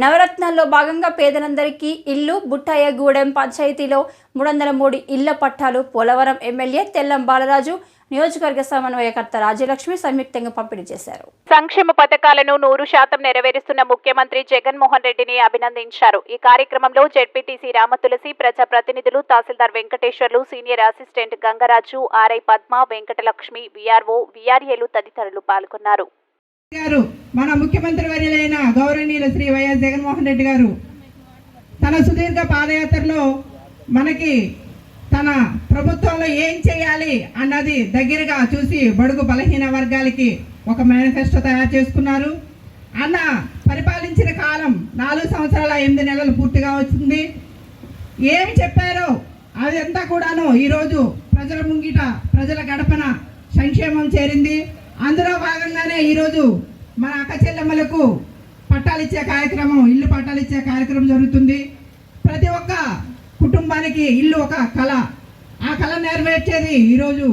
నవరత్నాల్లో భాగంగా పేదలందరికీ ఇల్లు బుట్టాయగూడెం పంచాయతీలో మూడు వందల మూడు ఇళ్ళ పట్టాలు పోలవరం ఎమ్మెల్యే తెల్లం బాలరాజు నియోజకవర్గ సమన్వయకర్త రాజ్యలక్ష్మి సంయుక్తంగా పంపిణీ చేశారు. సంక్షేమ పథకాలను నూరు శాతం నెరవేరుస్తున్న ముఖ్యమంత్రి జగన్మోహన్ రెడ్డిని అభినందించారు. ఈ కార్యక్రమంలో జెడ్పీటీసీ రామతులసి ప్రజా ప్రతినిధులు తహసీల్దార్ Venkateswarlu senior assistant Gangaraju RI Padma Venkatalakshmi VRO విఆర్ఏలు తదితరులు పాల్గొన్నారు. గారు మన ముఖ్యమంత్రి వర్యులైన గౌరవనీయులు శ్రీ వైఎస్ జగన్మోహన్ రెడ్డి గారు తన సుదీర్ఘ పాదయాత్రలో మనకి తన ప్రభుత్వంలో ఏం చేయాలి అన్నది దగ్గరగా చూసి బడుగు బలహీన వర్గాలకి ఒక మేనిఫెస్టో తయారు చేసుకున్నారు. అన్న పరిపాలించిన కాలం నాలుగు సంవత్సరాల ఎనిమిది నెలలు పూర్తిగా వచ్చింది. ఏమి చెప్పారో అదంతా కూడాను ఈరోజు ప్రజల ముంగిట ప్రజల గడపన సంక్షేమం చేరింది. అందులో భాగంగానే ఈరోజు మన అక్క చెల్లెమ్మలకు పట్టాలు ఇచ్చే కార్యక్రమం ఇల్లు పట్టాలు ఇచ్చే కార్యక్రమం జరుగుతుంది. ప్రతి ఒక్క కుటుంబానికి ఇల్లు ఒక కళ. ఆ కళ నెరవేర్చేది ఈరోజు